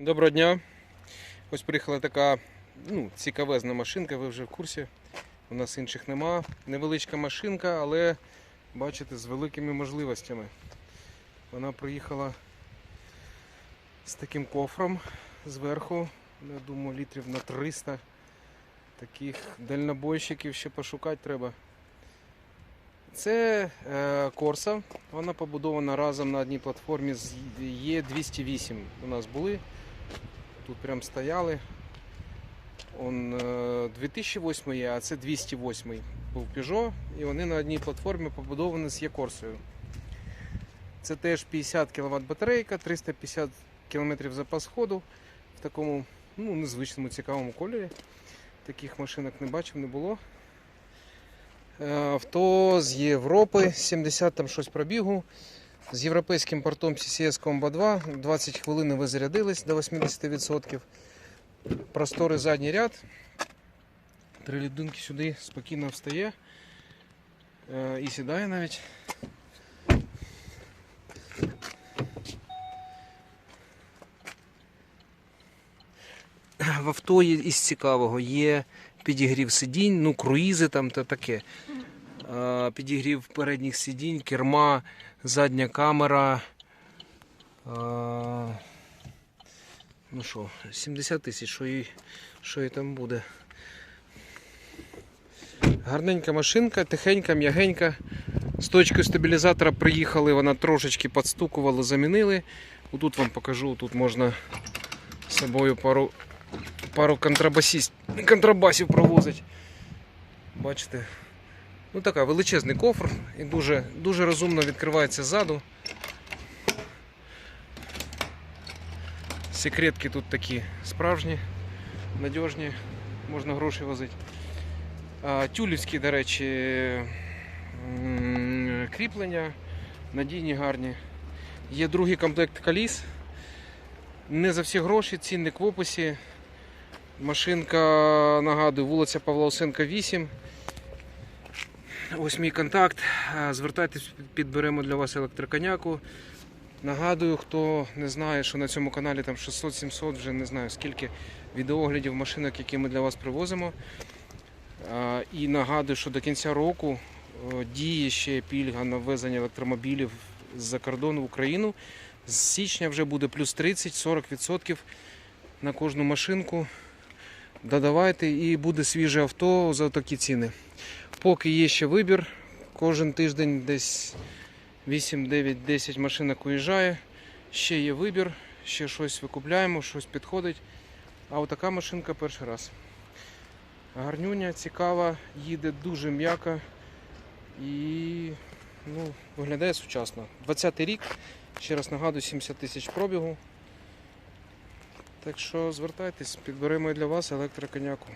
Доброго дня. Ось приїхала така ну, цікавезна машинка, ви вже в курсі. У нас інших нема. Невеличка машинка, але бачите, з великими можливостями. Вона приїхала з таким кофром зверху. Я думаю, літрів на 300. Таких дальнобойщиків ще пошукати треба. Це е, Корса. Вона побудована разом на одній платформі з Є208. У нас були. Тут прям стояли. Он е, 2008 є, а це 208 був Peugeot. І вони на одній платформі побудовані з Є-Корсою. Це теж 50 кВт батарейка, 350 км запас ходу в такому ну, незвичному цікавому кольорі. Таких машинок не бачив, не було. Е, Авто з Європи, 70 там щось пробігу. З європейським портом CCS Combo 2. 20 хвилин ви зарядились до 80%. Просторий задній ряд. Три людинки сюди спокійно встає е, і сідає навіть. В авто є із цікавого є підігрів сидінь, ну, круїзи там та таке. Е, Підігрів передніх сидінь, керма, задня камера. Е, Ну що, 70 тисяч, що і, що і там буде. Гарненька машинка, тихенька, м'ягенька. З точкою стабілізатора приїхали, вона трошечки підстукувала, замінили. Тут вам покажу, тут можна з собою пару, пару контрабасів провозити. Бачите? Ну така величезний кофр і дуже, дуже розумно відкривається ззаду. Секретки тут такі справжні, надіжні, можна гроші возити. Тюлівські, до речі, кріплення, надійні, гарні. Є другий комплект коліс. Не за всі гроші, цінник в описі. Машинка, нагадую, вулиця Павла Осенка 8. Ось мій контакт. Звертайтесь, підберемо для вас електроконяку. Нагадую, хто не знає, що на цьому каналі там 600-700, вже не знаю скільки відеоглядів машинок, які ми для вас привозимо. І нагадую, що до кінця року е, діє ще пільга на ввезення електромобілів з-за кордону в Україну. З січня вже буде плюс 30-40% на кожну машинку. Додавайте і буде свіже авто за такі ціни. Поки є ще вибір, кожен тиждень десь 8, 9, 10 машинок уїжджає. Ще є вибір, ще щось викупляємо, щось підходить. А отака машинка перший раз. Гарнюня, цікава, їде дуже м'яко і ну, виглядає сучасно. 20-й рік, ще раз нагадую, 70 тисяч пробігу. Так що звертайтесь, підберемо для вас електроконяку.